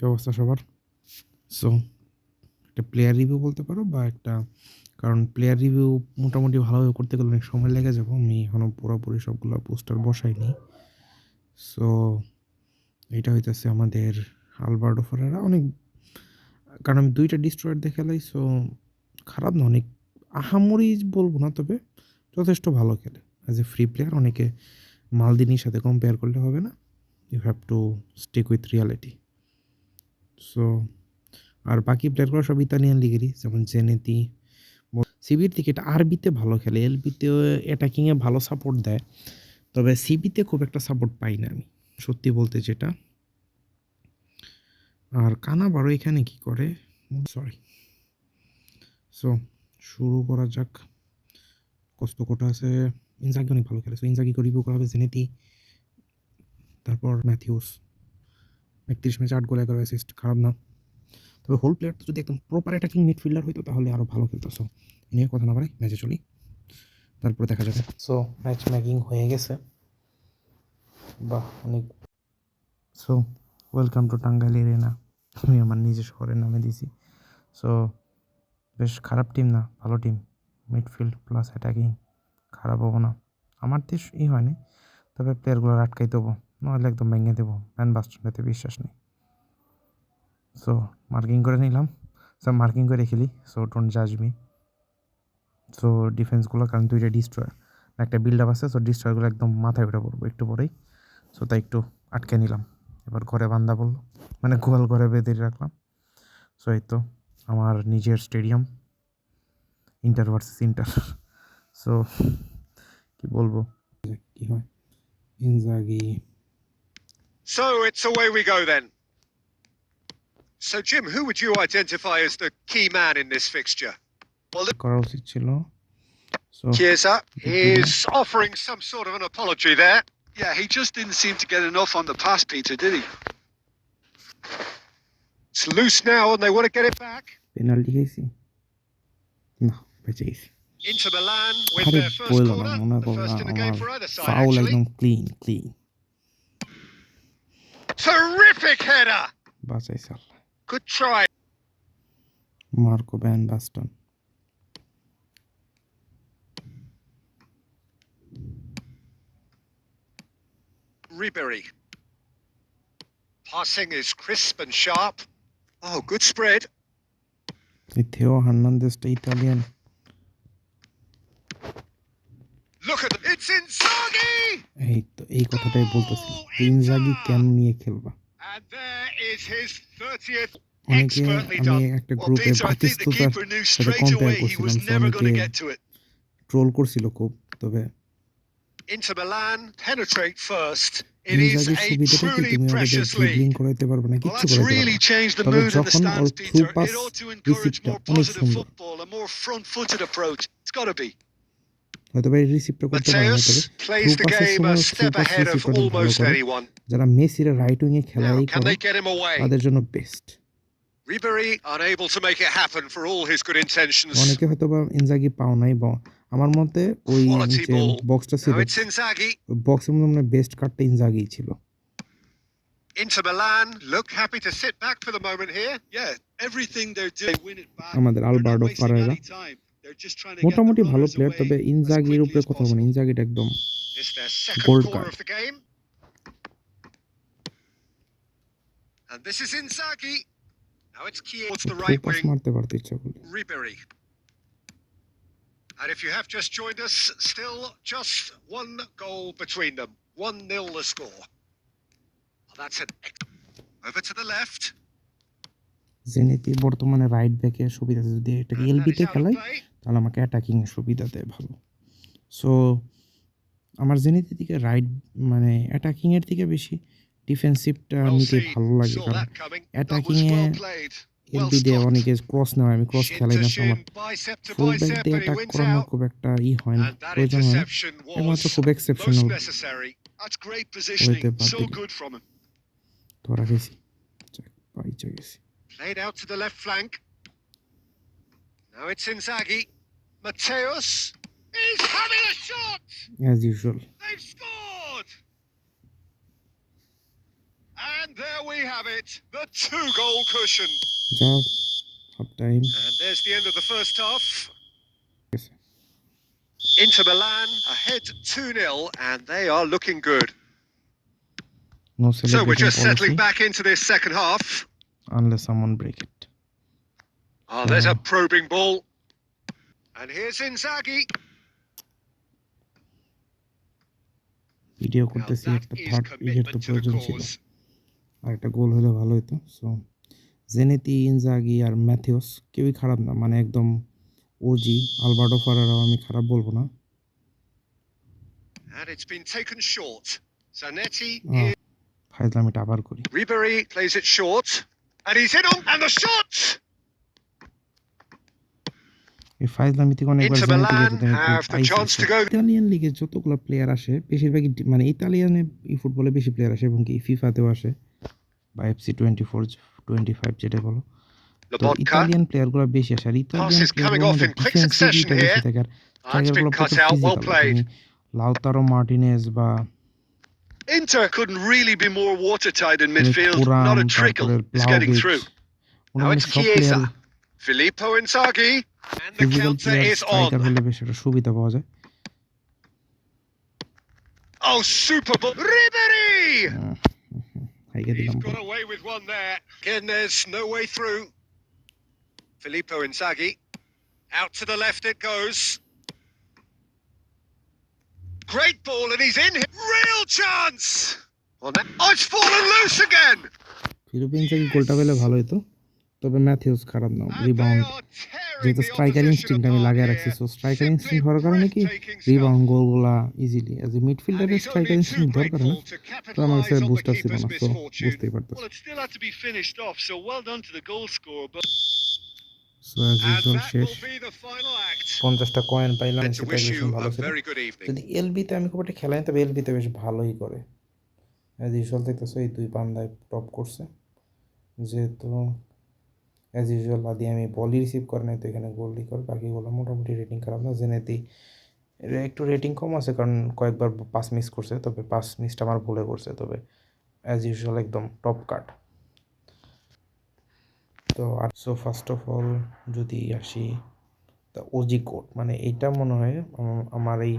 কী অবস্থা সবার? সো একটা প্লেয়ার রিভিউ বলতে পারো বা একটা, কারণ প্লেয়ার রিভিউ মোটামুটি ভালোভাবে করতে গেলে অনেক সময় লেগে যাব। আমি এখনও পুরোপুরি সবগুলো পোস্টার বসাইনি। সো এটা হইতেছে আমাদের আলবার্টো ফেরারা। অনেক, কারণ আমি দুইটা ডিস্ট্রয়ার দেখালাই সো খারাপ না, অনেক আহামরি বলব না, তবে যথেষ্ট ভালো খেলে। অ্যাজ এ ফ্রি প্লেয়ার অনেকে মালদিনির সাথে কম্পেয়ার করলে হবে না। You have to stick with reality so আর বাকি প্লেয়ারগুলো সব ইতালিয়ান লিগেরই যেমন জেনেতি সিবির থেকে এটা আরবিতে ভালো খেলে। এলবিতে অ্যাটাকিংয়ে ভালো সাপোর্ট দেয়। তবে সিবিতে খুব একটা সাপোর্ট পাই না আমি। সত্যি বলতে যেটা। আর কানা বারো এখানে কি করে? সরি সো শুরু করা যাক। কষ্ট কোটা আছে। ইনজাগি অনেক ভালো খেলে সো ইনজাগিকে রিভিউ করা হবে জেনেতি তারপর ম্যাথিউস একত্রিশ ম্যাচে আট গোল এগারো অ্যাসিস্ট খারাপ না। তবে হোল প্লেয়ার যদি একদম প্রপার অ্যাটাকিং মিডফিল্ডার হইতো তাহলে আরও ভালো খেলতো। সো নিয়ে কথা না বাড়াই ম্যাচে চলি। তারপরে দেখা যাবে। সো ম্যাচ ম্যাকিং হয়ে গেছে। বাহ অনেক so welcome to Tangail arena আমি আমার নিজের শহরের নামে দিছি সো বেশ খারাপ টিম না ভালো টিম মিডফিল্ড প্লাস অ্যাটাকিং খারাপ হব না। আমার দেশ ই হয়নি তবে প্লেয়ারগুলো আটকাই দেবো নাহলে একদম ভেঙে দেবো ম্যান বাস্টনটাতে বিশ্বাস নেই। সো মার্কিং করে নিলাম। সো মার্কিং করে খেলি সো ডোন্ট জাজ মি সো ডিফেন্সগুলো কারণ দুইটা ডিস্ট্রয়ার একটা বিল্ড আপ আছে সো ডিস্ট্রয়ারগুলো একদম মাথায় উঠে পড়ব একটু পরেই সো তাই একটু আটকে নিলাম। এবার ঘরে বান্দা বলল মানে গোয়াল ঘরে বেঁধে রাখলাম সো এই তো আমার নিজের stadium Inter versus Inter so কি বলব? কি হয়? Inzaghi So it's away we go then. So Jim, who would you identify as the key man in this fixture? Well, the- so Chiesa is offering some sort of an apology there. Yeah, he just didn't seem to get enough on the pass, Peter, did he? It's loose now, and they want to get it back. Penalty, easy. No, pretty easy. Into Milan with their first corner, the first in the game for either side, foul, actually. foul no, clean, clean. Terrific header. বাঁচাইছে আল্লাহ Good try. Marco van Basten Ribery. Passing is crisp and sharp. Oh, good spread. এই থেও হার্নান্দেসটা Italian এই তো এই কথাটাই বলতেছি Inzaghi কেন নিয়ে খেলবা And there is his 30th অনেকে আমি একটা গ্রুপে বাতিস্তুতার সাথে কম্পেয়ার করছিলাম অনেকে. ট্রোল করছিল খুব তবে ইনজাগির সুবিধাটা কি তুমি precious ড্রিবলিং. করাইতে পারবে না Well, কিচ্ছু that's করাইতে really পারবে changed the তবে mood in the যখন ওর to encourage রিসিভটা more অনেক সুন্দর হয়তো বা রিসিভটা করতে পারে না তবে. যারা মেসিরা রাইট উইং এ খেলাই করে? তাদের জন্য best Ribery unable to make it happen for all his good intentions. অনেকে হয়তো বা ইনজাগি পাও নাই বা আমার মতে ওই যে বক্সটা ছিল. বক্সের মধ্যে মানে বেস্ট কার্ডটা ইনজাগি ছিল Into Milan. Look happy to sit back for the moment here. Yeah, everything they're doing, win it back. আমাদের They're not মোটামুটি ভালো প্লেয়ার তবে ইনজাগির উপরে কথা বলব না একদম the game. And this is Inzaghi. Now it's Kier towards the right wing. Ribery. And if you have just joined us, still just one goal between them. 1 0 the score. Well, that's an. Over to the left. Zanetti বর্তমানে right ব্যাকে সুবিধা আছে যদি এলবিতে is তাহলে আমাকে অ্যাটাকিংয়ে সুবিধা দেয় ভালো। সো আমার জেনিতের দিকে রাইট মানে অ্যাটাকিংয়ের দিকে বেশি ডিফেন্সিভটা নিতে ভালো লাগে কারণ অ্যাটাকিংয়ে এলবি দেয় অনেকে ক্রস নেওয়া আমি ক্রস খেলাই না আমার ফুল ব্যাক দিয়ে অ্যাটাক করানো খুব একটা ই হয় না প্রয়োজন হয় এবং তো খুব এক্সেপশনাল হইতে পারে। ধরা গেছি চাই পাই চাই গেছি। Laid out to the. Now it's Inzaghi. Mateus is having a shot! As usual. They've scored! And there we have it. The two goal cushion. Job. Half time. And there's the end of the first half. Yes. Inter Milan ahead 2 0, and they are looking good. No so we're just policy. settling back into this second half. Unless someone breaks it. Oh, there's a Oh. probing ball. And here's Inzaghi. Video করতেছি একটা third তো the প্রয়োজন ছিল. আর একটা গোল হলে ভালো হতো so Zanetti Inzaghi আর ম্যাথিউস কেউই খারাপ না মানে একদম ওজি আলবার্টো ফারারাও আমি খারাপ বলব না And it's been taken short. Zanetti, ফাইজলামিটা আবার করি Ribery plays it short. And he's in on, and the shot! এই ফাইজলামি থেকে অনেকবার. ইতালিয়ান লিগে যতগুলো প্লেয়ার আসে বেশিরভাগই মানে ইতালিয়ানে ফুটবলে বেশি প্লেয়ার আসে এবং কি ফিফাতেও আসে বা FC twenty four twenty five যেটা বলো তো. ইতালিয়ান প্লেয়ারগুলো বেশি আসে আর ইতালিয়ান succession বেশি থাকে আর Ah, প্রচুর লাউতারো মার্টিনেজ বা Inter couldn't really be more watertight in midfield. Not a trickle is getting through. Now মানে it's Chiesa. Filippo Inzaghi. And the physical counter player is striker on. হলে বেশ একটা সুবিধা পাওয়া যায় Oh, super ball. Ribery! হাইকে He's দিলাম got away with one there. Again, there's no way through. Filippo Inzaghi. Out to the left it goes. Great ball, and he's in. here. Real chance! Well, now, oh, it's fallen loose again! Philippines থেকে গোলটা পেলে ভালো হতো তবে Matthews খারাপ না And they rebound are tearing যেহেতু striker ইনস্টিংটা আমি লাগিয়ে রাখছি। সো স্ট্রাইকার ইনস্টিংট হওয়ার কারণে কি? Rebound গোলগুলা easily as a midfielder striker instinct দরকার কারণে তো আমার কাছে বুস্টার ছিল না। তো বুঝতেই পঞ্চাশটা কয়েন পাইলাম সেটাই বেশ ভালো ছিল। আমি খুব একটা খেলাই তবে এলবিতে বেশ ভালোই করে। এই দুই পান্দায় টপ করছে। যেহেতু অ্যাজ ইউজুয়াল আদি, আমি বলই রিসিভ করে নাই, তো এখানে গোলই করে বাকিগুলো মোটামুটি রেটিং খারাপ না জেনেতি এর একটু রেটিং কম আছে, কারণ কয়েকবার পাস মিস করছে, তবে পাস মিসটা আমার ভুলে করছে তবে অ্যাজ ইউজুয়াল একদম টপ কাট তো আর সো ফার্স্ট অফ অল যদি আসি, তা ওজি কোড মানে এইটা মনে হয় আমার এই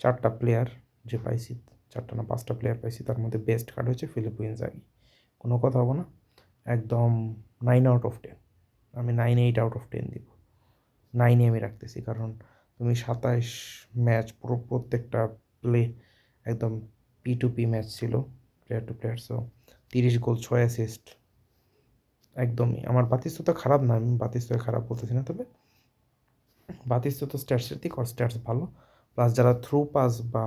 চারটা প্লেয়ার যে পাইছি, চারটা না পাঁচটা প্লেয়ার পাইছি, তার মধ্যে বেস্ট কার্ড হচ্ছে ফিলিপ ইনজাগি কোনো কথা হব না, একদম নাইন আউট অফ টেন আমি nine eight out of ten দিব। নাইনে আমি রাখতেছি, কারণ তুমি সাতাইশ ম্যাচ পুরো প্রত্যেকটা প্লে একদম পি টু পি ম্যাচ ছিল প্লেয়ার টু প্লেয়ার সো তিরিশ গোল, ছয় অ্যাসিস্ট একদমই, আমার বাতিস্ত তো খারাপ না, আমি বাতিস্ত খারাপ বলতেছি না, তবে বাতিস্ত তো স্ট্যাটসের দিক আর স্ট্যাটস ভালো। প্লাস যারা থ্রু পাস বা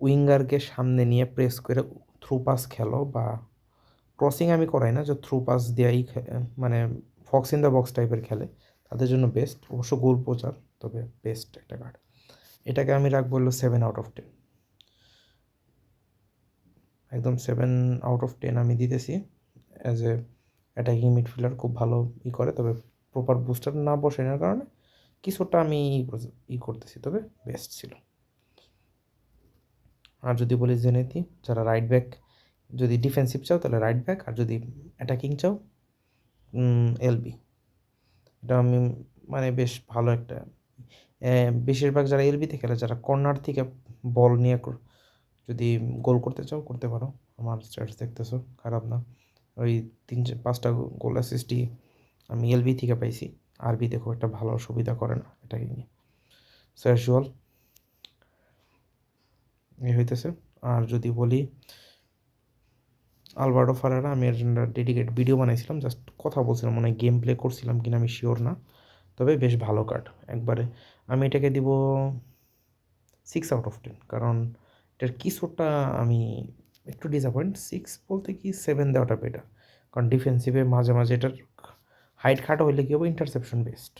উইঙ্গারকে সামনে নিয়ে প্রেস করে থ্রু পাস খেলো বা ক্রসিং আমি করাই না, যে থ্রু পাস দেওয়াই মানে ফক্স ইন দ্য বক্স টাইপের খেলে, তাদের জন্য বেস্ট অবশ্য গোল প্রচার, তবে বেস্ট একটা কার্ড এটাকে আমি রাখব হলো সেভেন আউট অফ টেন একদম সেভেন আউট অফ টেন আমি দিতেছি অ্যাজ এ অ্যাটাকিং মিডফিল্ডার খুব ভালো ই করে, তবে প্রপার বুস্টার না বসে নেওয়ার কারণে কিছুটা আমি ই করতেছি, তবে বেস্ট ছিল। আর যদি বলি জেনেতি যারা রাইট ব্যাক যদি ডিফেন্সিভ চাও তাহলে রাইট ব্যাক আর যদি অ্যাটাকিং চাও এলবি এটা আমি মানে বেশ ভালো একটা এ, বেশিরভাগ যারা এলবিতে খেলে যারা কর্নার থেকে বল নিয়ে যদি গোল করতে চাও করতে পারো। আমার স্ট্যাটাস দেখতেছো খারাপ না। ওই তিন পাঁচটা গোল অ্যাসিস্টই আমি এলবি থেকে পাইছি। আরবি দেখো একটা ভালো সুবিধা করে না এটাকে নিয়ে সো অ্যাজুয়াল এই হইতেছে। আর যদি বলি আলবার্টো ফারারা, আমি এর জন্য ডেডিকেট ভিডিও বানাইছিলাম জাস্ট কথা বলছিলাম মানে গেম প্লে করছিলাম কিনা আমি শিওর না। তবে বেশ ভালো কার্ড একবারে আমি এটাকে দিব সিক্স আউট অফ টেন কারণ এটার কিছুটা আমি একটু ডিসঅ্যাপয়েন্ট সিক্স বলতে কি সেভেন দেওয়াটা বেটার কারণ ডিফেন্সিভে মাঝে মাঝে এটার হাইট খাটো হইলে কী হবে? ইন্টারসেপশন বেস্ট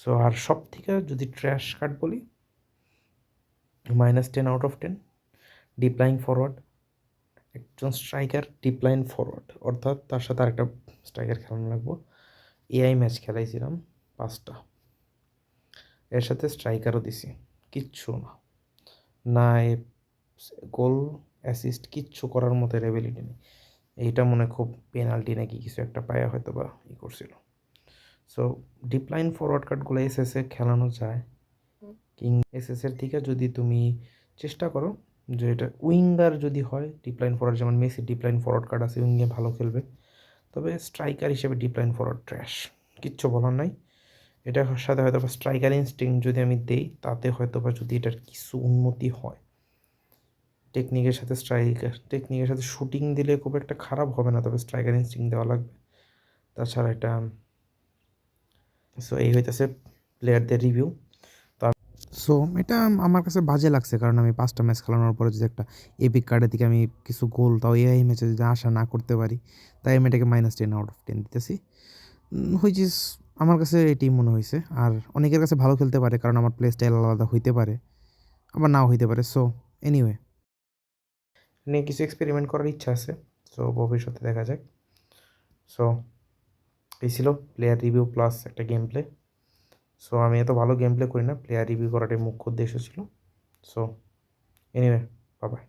সো আর সব থেকে যদি ট্র্যাশ কার্ড বলি minus ten out of ten deep lying forward একজন স্ট্রাইকার ডিপ লাইন ফরওয়ার্ড অর্থাৎ তার সাথে আরেকটা স্ট্রাইকার খেলানো লাগবো। এআই ম্যাচ খেলাইছিলাম পাঁচটা। এর সাথে স্ট্রাইকারও দিছি কিচ্ছু না। না গোল অ্যাসিস্ট কিচ্ছু করার মতো এবিলিটি নেই। এইটা মনে হয় খুব পেনাল্টি নাকি কিছু একটা পায়া হয়তো বা ই করছিল। সো ডিপলাইন ফরওয়ার্ড কার্ডগুলো এসএসে খেলানো যায়। কিং এসএসের থেকে যদি তুমি চেষ্টা করো যে এটা উইঙ্গার যদি হয় ডিপলাইন ফরওয়ার্ড যেমন Messi deep line forward card আছে, উইঙ্গে ভালো খেলবে। তবে স্ট্রাইকার হিসেবে ডিপলাইন ফরওয়ার্ড ট্র্যাশ কিচ্ছু বলার নাই। এটার সাথে হয়তো বা স্ট্রাইকার ইনস্টিং যদি আমি দেই, তাতে হয়তো বা যদি এটার কিছু উন্নতি হয়। টেকনিকের সাথে স্ট্রাইকার টেকনিকের সাথে শুটিং দিলে খুব একটা খারাপ হবে না, তবে স্ট্রাইকার ইনস্টিং দেওয়া লাগবে। তাছাড়া এটা সো এই হইতেছে প্লেয়ারদের রিভিউ সো এটা আমার কাছে বাজে লাগছে কারণ আমি পাঁচটা ম্যাচ খেলানোর পরে যদি একটা এপিক কার্ডের দিকে আমি কিছু গোল তাও এআই ম্যাচে যদি আশা না করতে পারি, তাই আমি এটাকে minus ten out of ten দিতেছি। হুইচ ইজ আমার কাছে এটাই মনে হয়েছে। আর অনেকের কাছে ভালো খেলতে পারে কারণ আমার প্লে স্টাইল আলাদা হইতে পারে, আবার নাও হইতে পারে। সো এনিওয়ে নিয়ে কিছু এক্সপেরিমেন্ট করার ইচ্ছা আছে। সো ভবিষ্যতে দেখা যাক। সো এই ছিল প্লেয়ার রিভিউ প্লাস একটা গেম প্লে সো আমি এত ভালো গেম প্লে করি না। প্লেয়ার রিভিউ করাটাই মুখ্য উদ্দেশ্য ছিল। সো এনিওয়ে বাবাই